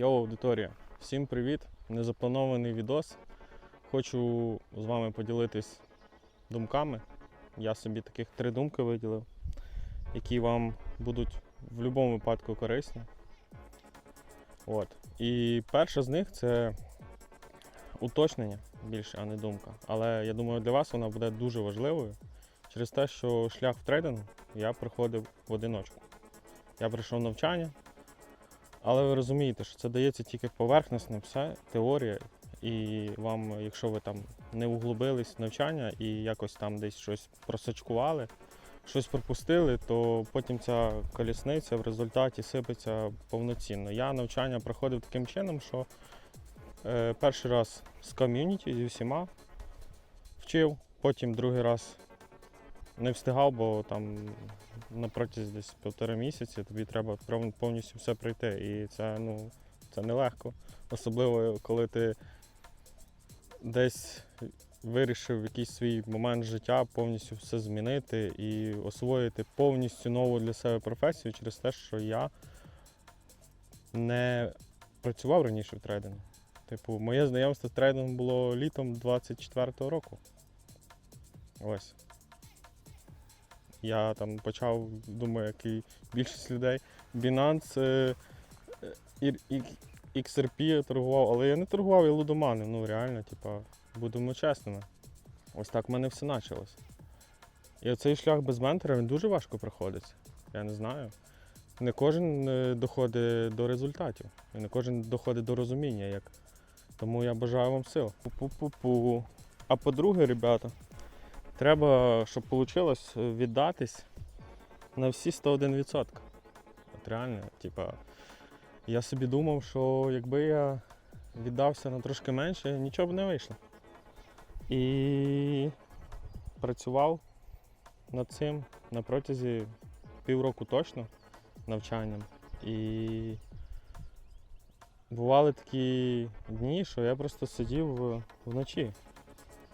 Йоу, аудиторія! Всім привіт! Незапланований відос. Хочу з вами поділитись думками. Я собі таких три думки виділив, які вам будуть в будь-якому випадку корисні. От. І перша з них це уточнення більше, а не думка. Але я думаю, для вас вона буде дуже важливою через те, що шлях в трейдингу я проходив в одиночку. Я пройшов навчання, але ви розумієте, що це дається тільки поверхностно, все, теорія. І вам, якщо ви там не углубились в навчання і якось там десь щось просачкували, щось пропустили, то потім ця колісниця в результаті сипеться повноцінно. Я навчання проходив таким чином, що е, перший раз з ком'юніті зі всіма вчив, потім другий раз не встигав, бо там на протязі десь півтора місяці тобі треба повністю все пройти. І це, ну, це нелегко. Особливо, коли ти десь вирішив в якийсь свій момент життя повністю все змінити і освоїти повністю нову для себе професію через те, що я не працював раніше в трейдингу. Типу, моє знайомство з трейдингом було літом 24-го року. Ось. Я там почав, думаю, як і більшість людей, Binance, е, е, XRP я торгував, але я не торгував, я лудоманив. Ну реально, типа, будемо чесними. Ось так в мене все почалось. І оцей шлях без ментора він дуже важко проходиться. Я не знаю. Не кожен е, доходить до результатів. І не кожен доходить до розуміння. Як. Тому я бажаю вам сил. Пу-пу-пу. А по-друге, ребята, треба, щоб вийшло віддатись на всі 101%. От реально, типа, я собі думав, що якби я віддався на трошки менше, нічого б не вийшло. І працював над цим на протязі півроку точно навчанням. І бували такі дні, що я просто сидів е, вночі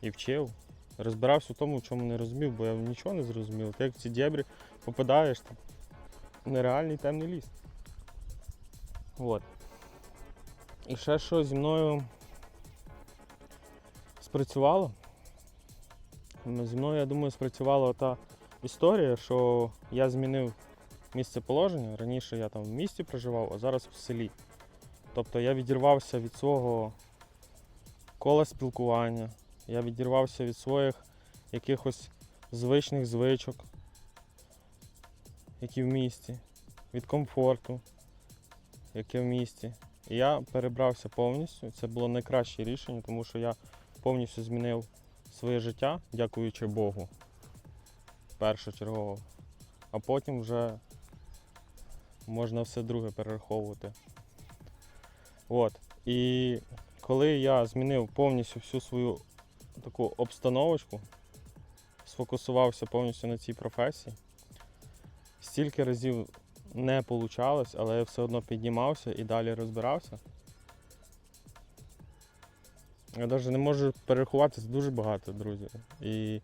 і вчив. Розбирався в тому, в чому не розумів, бо я нічого не зрозумів. Ти як в ці дєбрі попадаєш, там нереальний темний ліс. От. І ще що зі мною спрацювало. Зі мною, я думаю, спрацювала та історія, що я змінив місце положення. Раніше я там в місті проживав, а зараз в селі. Тобто я відірвався від свого кола спілкування, я відірвався від своїх якихось звичних звичок, які в місті, від комфорту, яке в місті. І я перебрався повністю. Це було найкраще рішення, тому що я повністю змінив своє життя, дякуючи Богу. Першочергово. А потім вже можна все друге перераховувати. От. І коли я змінив повністю всю свою таку обстановочку, сфокусувався повністю на цій професії, стільки разів не вийшло, але я все одно піднімався і далі розбирався. Я навіть не можу перерахувати, це дуже багато, друзі. І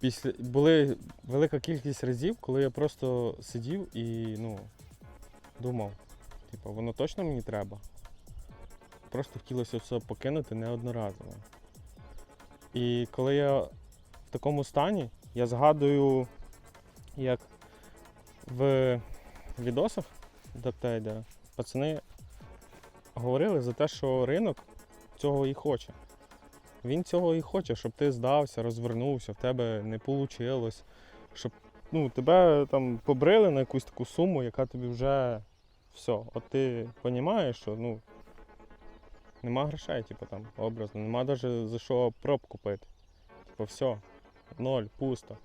після були велика кількість разів, коли я просто сидів і ну, думав, типу, воно точно мені треба. Просто хотілося все покинути неодноразово. І коли я в такому стані, я згадую, як в відосах доктейдера пацани говорили за те, що ринок цього і хоче. Він цього і хоче, щоб ти здався, розвернувся, в тебе не вийшло, щоб ну, тебе там побрили на якусь таку суму, яка тобі вже все. От ти розумієш, що ну, нема грошей, типу, там, образно, нема навіть за що проб купити. Типу, все, ноль, пусто.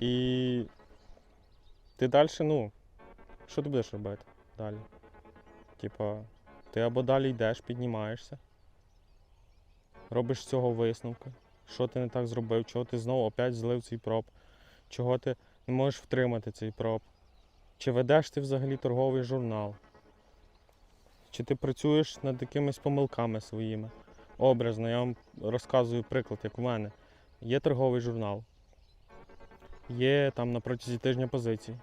І ти далі, ну, що ти будеш робити далі? Типа, ти або далі йдеш, піднімаєшся, робиш з цього висновки, що ти не так зробив, чого ти знову опять злив цей проб, чого ти не можеш втримати цей проб. Чи ведеш ти взагалі торговий журнал? Чи ти працюєш над якимись помилками своїми? Образно, я вам розказую приклад, як у мене. Є торговий журнал, є там на протязі тижня позицій.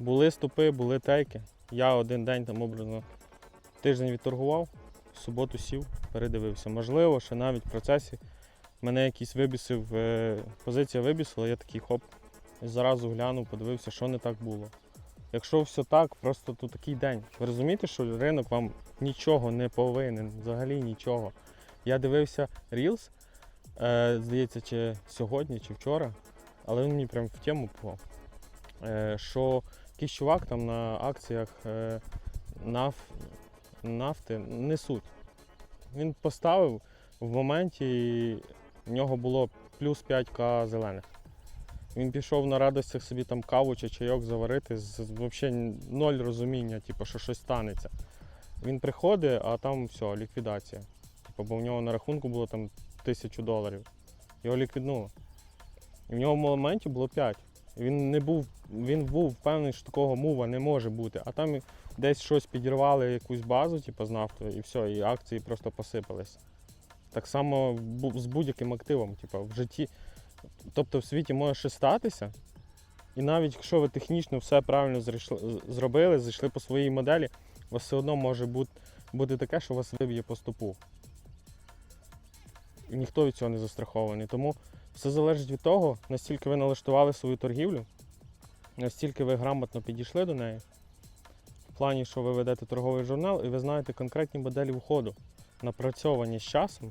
Були стопи, були тейки. Я один день там образно тиждень відторгував, в суботу сів, передивився. Можливо, що навіть в процесі мене якийсь вибісив, е, позиція вибісила, я такий хоп, зразу глянув, подивився, що не так було. Якщо все так, просто тут такий день. Ви розумієте, що ринок вам нічого не повинен, взагалі нічого. Я дивився Reels, е, здається, чи сьогодні, чи вчора, але він мені прям в тему попав. Е, що якийсь чувак там на акціях е, наф, нафти не суть. Він поставив в моменті, в нього було плюс 5к зелених. Він пішов на радостях собі там каву чи чайок заварити, з взагалі ноль розуміння, типу, що щось станеться. Він приходить, а там все, ліквідація. Типу, бо в нього на рахунку було там тисячу доларів. Його ліквіднуло. І в нього в моменті було 5. Він не був, він був впевнений, що такого мува не може бути. А там десь щось підірвали, якусь базу, типу, з нафтою, і все, і акції просто посипались. Так само з будь-яким активом, типу, в житті. Тобто в світі може щось статися, і навіть якщо ви технічно все правильно зрішли- зробили, зайшли по своїй моделі, у вас все одно може бути, бути таке, що вас виб'є по стопу. І ніхто від цього не застрахований. Тому все залежить від того, настільки ви налаштували свою торгівлю, настільки ви грамотно підійшли до неї. В плані, що ви ведете торговий журнал і ви знаєте конкретні моделі входу, напрацьовані з часом.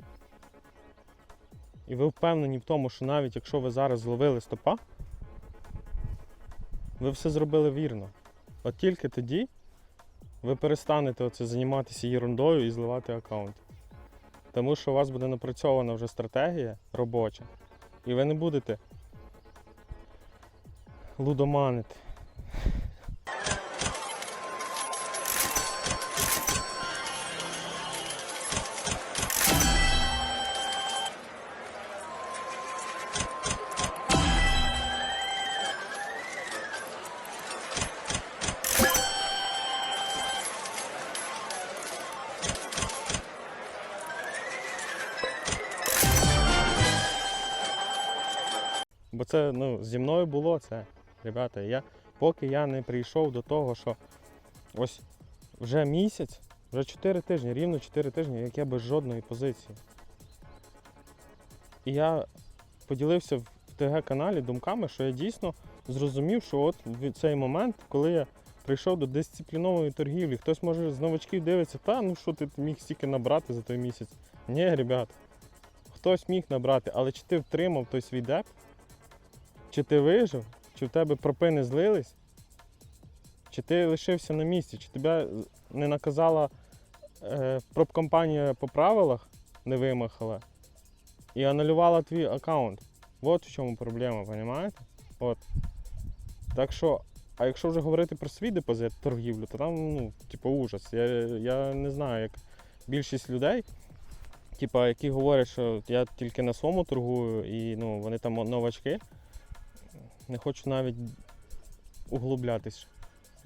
І ви впевнені в тому, що навіть якщо ви зараз зловили стопа, ви все зробили вірно. От тільки тоді ви перестанете оце займатися ерундою і зливати аккаунт. Тому що у вас буде напрацьована вже стратегія робоча, і ви не будете лудоманити. Бо це ну, зі мною було це, ребята. Я, поки я не прийшов до того, що ось вже місяць, вже 4 тижні, рівно 4 тижні, як я без жодної позиції. І я поділився в ТГ-каналі думками, що я дійсно зрозумів, що от в цей момент, коли я прийшов до дисциплінованої торгівлі, хтось може з новачків дивиться, та ну що ти міг стільки набрати за той місяць. Ні, ребят, хтось міг набрати, але чи ти втримав той свій деп, чи ти вижив, чи в тебе пропини злились, чи ти лишився на місці, чи тебе не наказала е, пробкомпанія по правилах, не вимахала і анулювала твій аккаунт. От в чому проблема, розумієте? От. Так що, а якщо вже говорити про свій депозит торгівлю, то там, ну, типу, ужас. Я, я не знаю, як більшість людей, типу, які говорять, що я тільки на своєму торгую і ну, вони там новачки, не хочу навіть углублятись.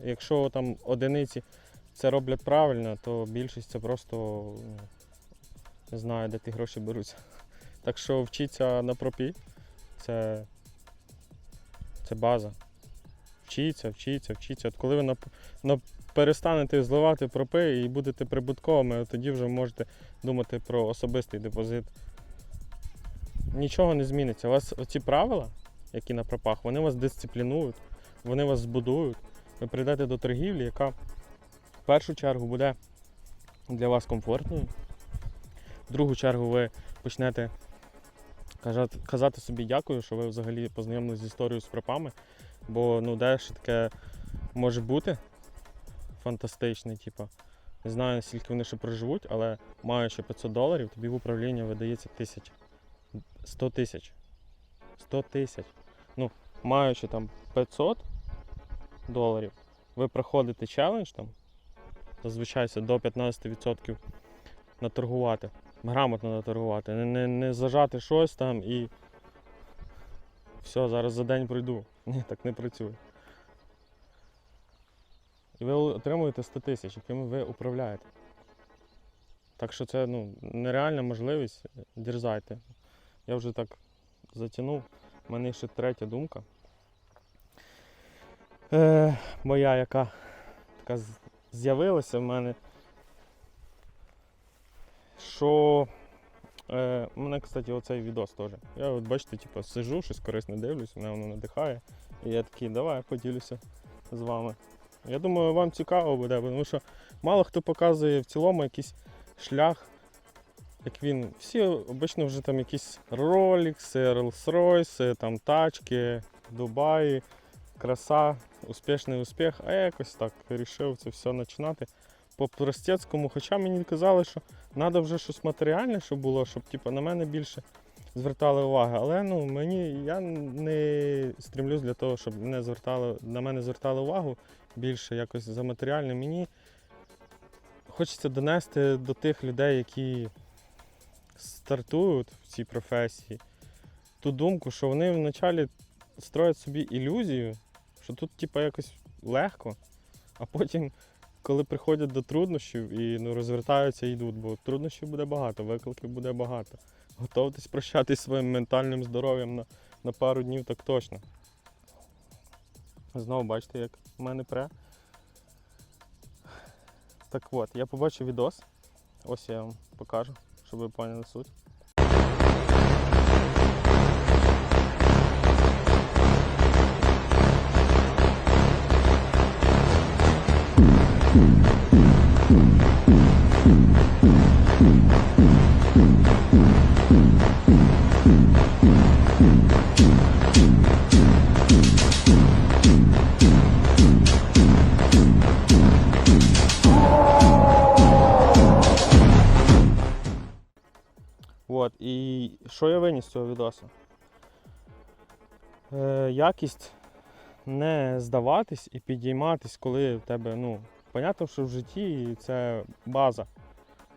Якщо там одиниці це роблять правильно, то більшість це просто не знаю, де ті гроші беруться. Так що вчіться на пропі, це, це база. Вчіться, вчіться, вчіться. От коли ви нап, нап- перестанете зливати пропи і будете прибутковими, тоді вже можете думати про особистий депозит. Нічого не зміниться. У вас оці правила, які на пропах, вони вас дисциплінують, вони вас збудують. Ви прийдете до торгівлі, яка в першу чергу буде для вас комфортною. В другу чергу ви почнете казати, собі дякую, що ви взагалі познайомилися з історією з пропами. Бо ну де ще таке може бути фантастичне, типу. Не знаю, скільки вони ще проживуть, але маючи 500 доларів, тобі в управління видається тисяч. 100 тисяч. 100 тисяч. Ну, маючи там 500 доларів, ви проходите челендж там, зазвичай до 15% наторгувати. Грамотно наторгувати. Не, не, не зажати щось там і все, зараз за день пройду. Ні, так не працює. І ви отримуєте 100 тисяч, якими ви управляєте. Так що це ну, нереальна можливість. Дерзайте. Я вже так затягнув. У мене ще третя думка. Е, моя, яка така з- з'явилося в мене. Що е, мене, кстати, оцей відос теж. Я от бачите, типу, сижу, щось корисне дивлюсь, мене воно надихає. І я такий, давай поділюся з вами. Я думаю, вам цікаво буде, тому що мало хто показує в цілому якийсь шлях, як він. Всі обично вже там якісь Rolex, Rolls-Royce, там тачки, Дубаї, краса, успішний успіх. А я якось так вирішив це все починати по простецькому. Хоча мені казали, що треба вже щось матеріальне, щоб було, щоб типу, на мене більше звертали увагу. Але ну, мені я не стрімлюсь для того, щоб мене звертали, на мене звертали увагу більше якось за матеріальне. Мені хочеться донести до тих людей, які стартують в цій професії, ту думку, що вони вначалі строять собі ілюзію, що тут типу, якось легко, а потім, коли приходять до труднощів і ну, розвертаються і йдуть, бо труднощів буде багато, викликів буде багато. Готовтесь прощатись своїм ментальним здоров'ям на, на пару днів так точно. Знову бачите, як в мене пре. Так от, я побачив відос. Ось я вам покажу, щоб ви поняли суть. От, що я виніс з цього відосу? Е, якість не здаватись і підійматись, коли в тебе, ну, понятно, що в житті це база.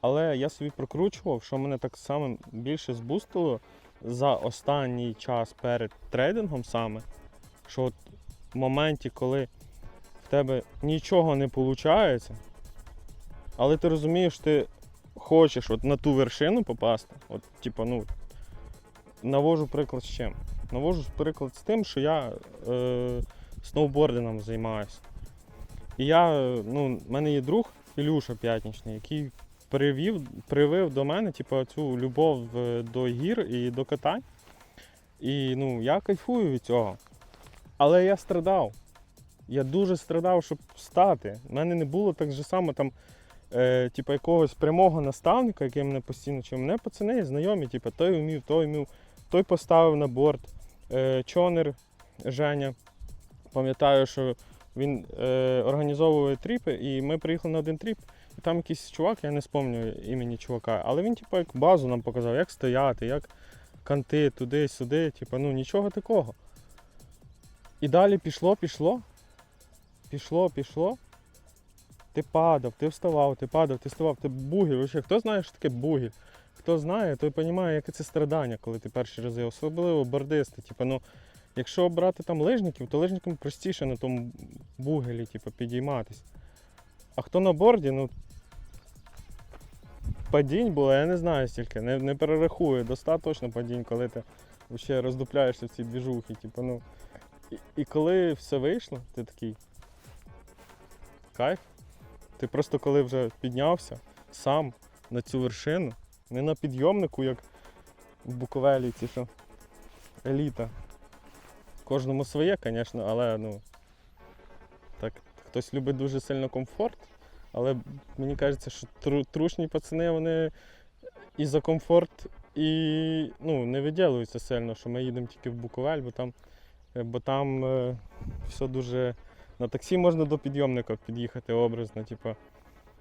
Але я собі прокручував, що мене так само більше збустило за останній час перед трейдингом саме, що от в моменті, коли в тебе нічого не виходить, але ти розумієш, ти хочеш от на ту вершину попасти, от, типу, ну, навожу приклад з чим? Навожу приклад з тим, що я е, сноубордингом займаюся. І я, е, ну, в мене є друг Ілюша П'ятнічний, який привів, привив до мене типу, цю любов е, до гір і до катань. І ну, я кайфую від цього. Але я страдав. Я дуже страдав, щоб стати. У мене не було так же само там е, типу, якогось прямого наставника, який мене постійно вчив. Мене пацани знайомі, типу, той вмів, той вмів, той поставив на борт. Е, Чонер Женя. Пам'ятаю, що він е, організовує тріпи, і ми приїхали на один тріп, і там якийсь чувак, я не пам'ятаю імені чувака, але він, типу, як базу нам показав, як стояти, як канти туди-сюди, типу, ну нічого такого. І далі пішло, пішло, пішло, пішло. Ти падав, ти вставав, ти падав, ти вставав, ти бугіль. Хто знає, що таке бугіль? Хто знає, той розуміє, яке це страдання, коли ти перші рази, особливо бордисти. Типу, ну, якщо брати там лижників, то лижникам простіше на тому бугелі типу, підійматись. А хто на борді, ну падінь було, я не знаю стільки, не, не перерахую. До 100 точно падінь, коли ти ще роздупляєшся в цій двіжухі. Типу, ну, і, і коли все вийшло, ти такий кайф. Ти просто коли вже піднявся сам на цю вершину, не на підйомнику, як в Буковелі, ці що еліта. Кожному своє, звісно, але ну, так, хтось любить дуже сильно комфорт, але мені кажеться, що тру- трушні пацани, вони і за комфорт, і ну, не виділюються сильно, що ми їдемо тільки в Буковель, бо там, е, бо там е, все дуже. На таксі можна до підйомника під'їхати образно. Типу.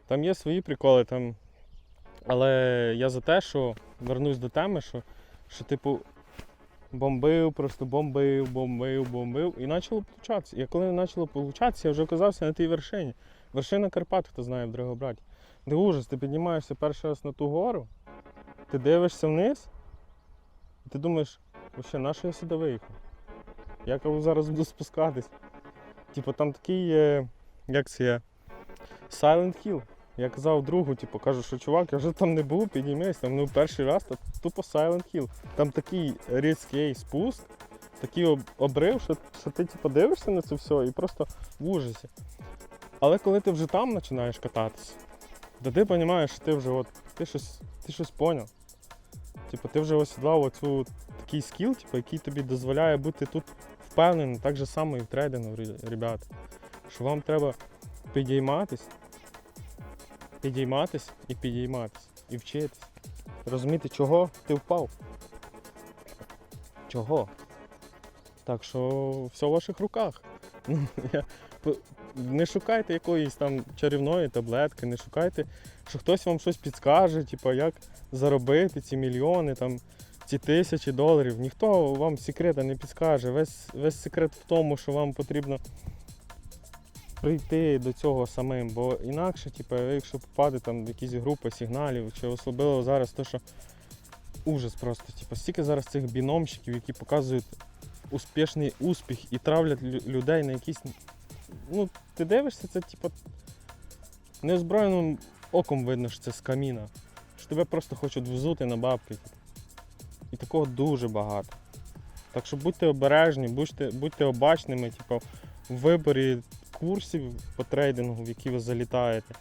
Там є свої приколи, там. Але я за те, що вернусь до теми, що, що типу, бомбив, просто бомбив, бомбив, бомбив. І почало получатися. І коли почало получатися, я вже оказався на тій вершині. Вершина Карпат, хто знає в Драгобраті. Де ужас, ти піднімаєшся перший раз на ту гору, ти дивишся вниз, і ти думаєш, вообще, на що я сюди виїхав? Я зараз буду спускатись. Типу там такий, як це є, Silent Hill. Я казав другу, типу, кажу, що чувак, я вже там не був, підіймись, там ну перший раз, то тупо Silent Hill. Там такий різкий спуск, такий об- обрив, що, що ти типу, дивишся на це все і просто в ужасі. Але коли ти вже там починаєш кататися, то ти розумієш, що ти вже от, ти щось, ти щось поняв. Типу, ти вже осідлав оцю такий скіл, типу, який тобі дозволяє бути тут впевненим, так же само і в трейдингу, ребята. Що вам треба підійматись, підійматись і підійматись, і вчитись. Розуміти, чого ти впав. Чого? Так що все в ваших руках. Не шукайте якоїсь там чарівної таблетки, не шукайте, що хтось вам щось підскаже, типу, як заробити ці мільйони, там, ці тисячі доларів. Ніхто вам секрета не підскаже. Весь, весь секрет в тому, що вам потрібно прийти до цього самим. Бо інакше, типу, якщо попаде там в якісь групи сигналів, чи особливо зараз то, що ужас просто. Типу, стільки зараз цих біномщиків, які показують успішний успіх і травлять людей на якісь. Ну, ти дивишся, це типу неозброєним оком видно, що це з каміна. Що тебе просто хочуть взути на бабки. Типу. І такого дуже багато. Так що будьте обережні, будьте, будьте обачними, типу, в виборі курсів по трейдингу, в які ви залітаєте.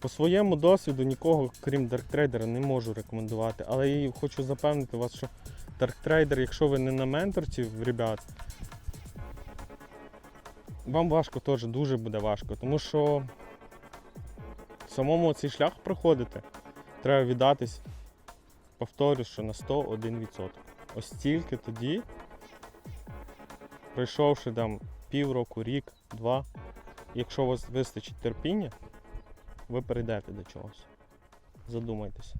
По своєму досвіду нікого, крім дарктрейдера, не можу рекомендувати. Але я хочу запевнити вас, що дарктрейдер, якщо ви не на менторці ребят, вам важко теж дуже буде важко, тому що самому цей шлях проходити треба віддатись, повторю, що на 101%. Ось тільки тоді, пройшовши там півроку, рік, два, якщо у вас вистачить терпіння, ви перейдете до чогось. Задумайтеся.